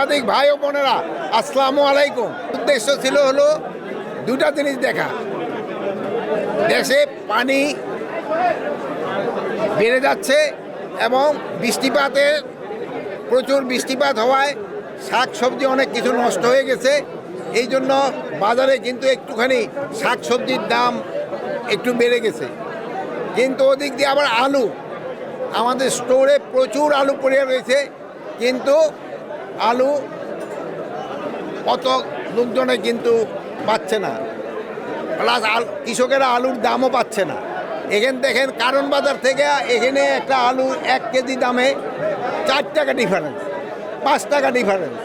সাংবাদিক ভাই ও বোনেরা, আসসালামু আলাইকুম। উদ্দেশ্য ছিল হলো দুটা জিনিস দেখা। দেশে পানি বেড়ে যাচ্ছে এবং বৃষ্টিপাতের প্রচুর বৃষ্টিপাত হওয়ায় শাক সবজি অনেক কিছু নষ্ট হয়ে গেছে। এই জন্য বাজারে কিন্তু একটুখানি শাক সবজির দাম একটু বেড়ে গেছে। কিন্তু ওদিক দিয়ে আবার আলু। আমাদের স্টোরে প্রচুর আলু পড়ে রয়েছে। কিন্তু আলু, অত লোকজনে কিন্তু পাচ্ছে না। প্লাস আল, কৃষকেরা আলুর দামও পাচ্ছে না। এখান দেখেন কারণ বাজার থেকে এখানে একটা আলু এক কেজি দামে চার টাকা ডিফারেন্স পাঁচ টাকা ডিফারেন্স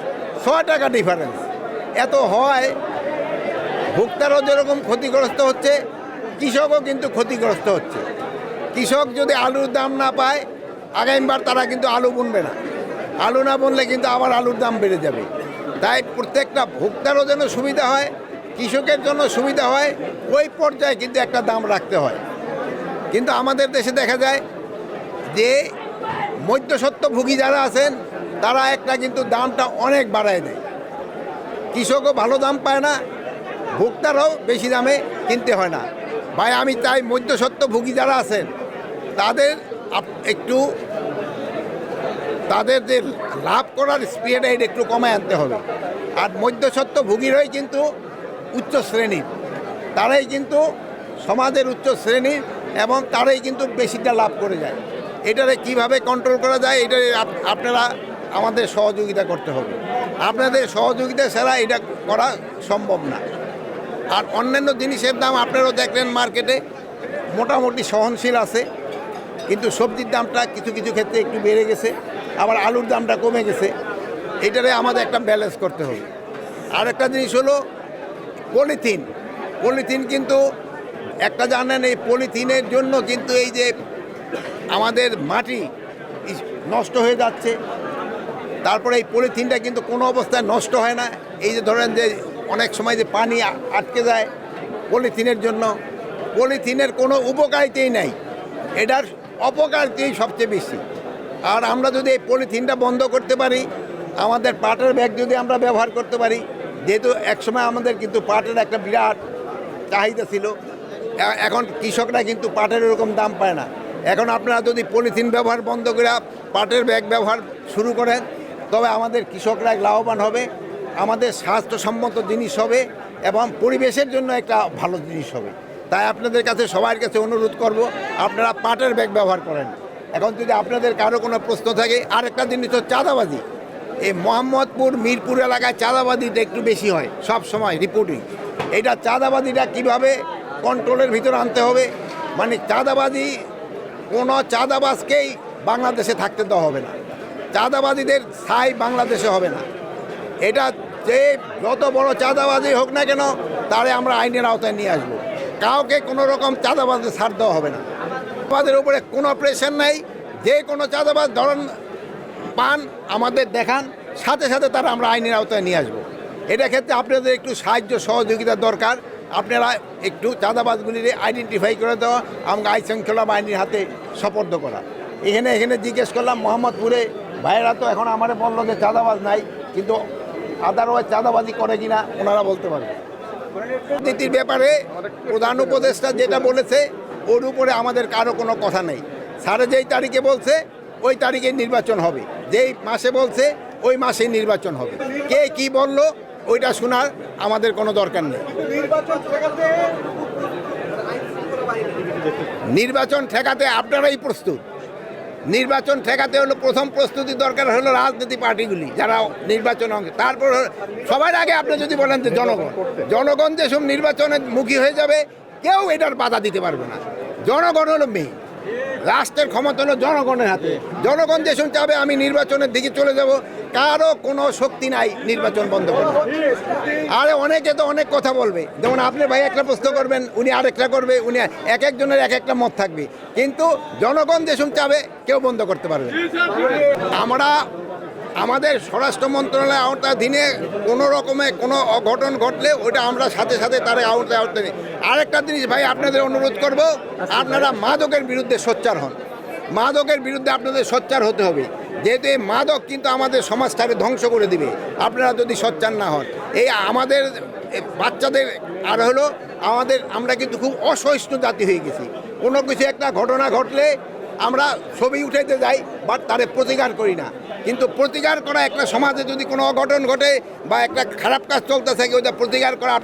ছয় টাকা ডিফারেন্স এত হয়, ভোক্তারও যেরকম ক্ষতিগ্রস্ত হচ্ছে, কৃষকও কিন্তু ক্ষতিগ্রস্ত হচ্ছে। কৃষক যদি আলুর দাম না পায়, আগামীবার তারা কিন্তু আলু বুনবে না। আলু না বুনলে কিন্তু আবার আলুর দাম বেড়ে যাবে। তাই প্রত্যেকটা ভোক্তারও যেন সুবিধা হয়, কৃষকের জন্য সুবিধা হয়, ওই পর্যায়ে কিন্তু একটা দাম রাখতে হয়। কিন্তু আমাদের দেশে দেখা যায় যে মধ্যসত্ত্বভোগী যারা আছেন, তারা একটা কিন্তু দামটা অনেক বাড়ায় দেয়। কৃষকও ভালো দাম পায় না, ভোক্তারাও বেশি দামে কিনতে হয় না। ভাই, আমি তাই মধ্যসত্ত্বভোগী যারা আছেন, তাদের একটু তাদের যে লাভ করার স্পিডটা এটা একটু কমায় আনতে হবে। আর মধ্যস্বত্ব মধ্যসত্ত্বভোগীরাই কিন্তু উচ্চ শ্রেণির তারাই কিন্তু সমাজের উচ্চ শ্রেণির এবং তারাই কিন্তু বেশিটা লাভ করে যায়। এটারে কীভাবে কন্ট্রোল করা যায় এটা আপ- আপনারা আমাদের সহযোগিতা করতে হবে। আপনাদের সহযোগিতা ছাড়া এটা করা সম্ভব না। আর অন্যান্য জিনিসের দাম আপনারাও দেখলেন মার্কেটে মোটামুটি সহনশীল আছে। কিন্তু সবজির দামটা কিছু কিছু ক্ষেত্রে একটু বেড়ে গেছে, আবার আলুর দামটা কমে গেছে। এটারে আমাদের একটা ব্যালেন্স করতে হবে। আর একটা জিনিস হলো, পলিথিন। পলিথিন কিন্তু একটা জানেন, এই পলিথিনের জন্য কিন্তু এই যে আমাদের মাটি নষ্ট হয়ে যাচ্ছে, তারপরে এই পলিথিনটা কিন্তু কোনো অবস্থায় নষ্ট হয় না। এই যে ধরেন যে অনেক সময় যে পানি আটকে যায় পলিথিনের জন্য, পলিথিনের কোনো উপকারিতাই নাই। এটার অপকারিতাই সবচেয়ে বেশি। আর আমরা যদি এই পলিথিনটা বন্ধ করতে পারি, আমাদের পাটের ব্যাগ যদি আমরা ব্যবহার করতে পারি, যেহেতু একসময় আমাদের কিন্তু পাটের একটা বিরাট চাহিদা ছিল এখন কৃষকরা কিন্তু পাটের এরকম দাম পায় না। এখন আপনারা যদি পলিথিন ব্যবহার বন্ধ করে পাটের ব্যাগ ব্যবহার শুরু করেন, তবে আমাদের কৃষকরা লাভবান হবে, আমাদের স্বাস্থ্যসম্মত জিনিস হবে এবং পরিবেশের জন্য একটা ভালো জিনিস হবে। তাই আপনাদের কাছে সবার কাছে অনুরোধ করব, আপনারা পাটের ব্যাগ ব্যবহার করেন। এখন যদি আপনাদের কারও কোনো প্রশ্ন থাকে, আরেকটা জিনিস হচ্ছে চাঁদাবাজি। এই মোহাম্মদপুর, মিরপুর এলাকায় চাঁদাবাজিটা একটু বেশি হয়, সব সময় রিপোর্টিং এটা চাঁদাবাদিটা কীভাবে কন্ট্রোলের ভিতরে আনতে হবে? মানে চাঁদাবাজি, কোনো চাঁদাবাজকেই বাংলাদেশে থাকতে দেওয়া হবে না। চাঁদাবাদীদের ছাই বাংলাদেশে হবে না। এটা যে যত বড় চাঁদাবাজি হোক না কেন, তারে আমরা আইনের আওতায় নিয়ে আসব। কাউকে কোনো রকম চাঁদাবাজে ছাড় দেওয়া হবে না। চাঁদাবাজের উপরে কোনো প্রেশার নেই, যে কোনো চাঁদাবাজ ধরন পান, আমাদের দেখান, সাথে সাথে তারা আমরা আইনের আওতায় নিয়ে আসব। এটা ক্ষেত্রে আপনাদের একটু সাহায্য, সহযোগিতা দরকার। আপনারা একটু চাঁদাবাজগুলির আইডেন্টিফাই করে দেওয়া, আমাকে আইন শৃঙ্খলা বাহিনীর হাতে সপর্দ করা। এখানে এখানে জিজ্ঞেস করলাম, মোহাম্মদপুরে ভাইয়েরা তো এখন আমারে বলল যে চাঁদাবাজ নাই, কিন্তু আদারওয়াইজ চাঁদাবাজি করে কিনা? ওনারা বলতে পারবে। নীতির ব্যাপারে প্রধান উপদেষ্টা যেটা বলেছে, ওর উপরে আমাদের কারও কোনো কথা নেই। স্যারে যেই তারিখে বলছে, ওই তারিখে নির্বাচন হবে। যেই মাসে বলছে, ওই মাসেই নির্বাচন হবে। কে কি বলল, ওইটা শোনার আমাদের কোনো দরকার নেই। নির্বাচন ঠেকাতে আপনারাই প্রস্তুত। নির্বাচন ঠেকাতে হলো প্রথম প্রস্তুতি দরকার হলো রাজনীতি পার্টিগুলি যারা নির্বাচন অংশ। তারপর সবার আগে আপনি যদি বলেন যে জনগণ জনগণ যেসব নির্বাচনের মুখী হয়ে যাবে কেউ এটার বাধা দিতে পারবে না। জনগণ হলো মেয়ে। রাষ্ট্রের ক্ষমতা হলো জনগণের হাতে। জনগণ যে শুনতে হবে, আমি নির্বাচনের দিকে চলে যাব। কারও কোনো শক্তি নাই নির্বাচন বন্ধ করবে আরে অনেকে তো অনেক কথা বলবে। যেমন আপনি ভাই একটা প্রশ্ন করবেন, উনি আরেকটা করবে, উনি এক একজনের এক একটা মত থাকবে। কিন্তু জনগণ যে শুনতে হবে, কেউ বন্ধ করতে পারবে আমরা আমাদের স্বরাষ্ট্র মন্ত্রণালয় আওতাধীনে কোনো রকমে কোনো অঘটন ঘটলে ওটা আমরা সাথে সাথে তার আওতায় আওতায় নিই। আরেকটা জিনিস ভাই, আপনাদের অনুরোধ করব, আপনারা মাদকের বিরুদ্ধে সোচ্চার হন। মাদকের বিরুদ্ধে আপনাদের সোচ্চার হতে হবে। যেহেতু এই মাদক কিন্তু আমাদের সমাজটাকে ধ্বংস করে দিবে। আপনারা যদি সোচ্চার না হন, এই আমাদের বাচ্চাদের আর হলো আমাদের, আমরা কিন্তু খুব অসহিষ্ণু জাতি হয়ে গেছি। কোনো কিছু একটা ঘটনা ঘটলে আমরা ছবি উঠাইতে যাই, বাট তারে প্রতিকার করি না। কিন্তু প্রতিকার করা একটা সমাজে যদি কোনো অঘটন ঘটে বা একটা খারাপ কাজ চলতে থাকে ওটা প্রতিকার করা আপনার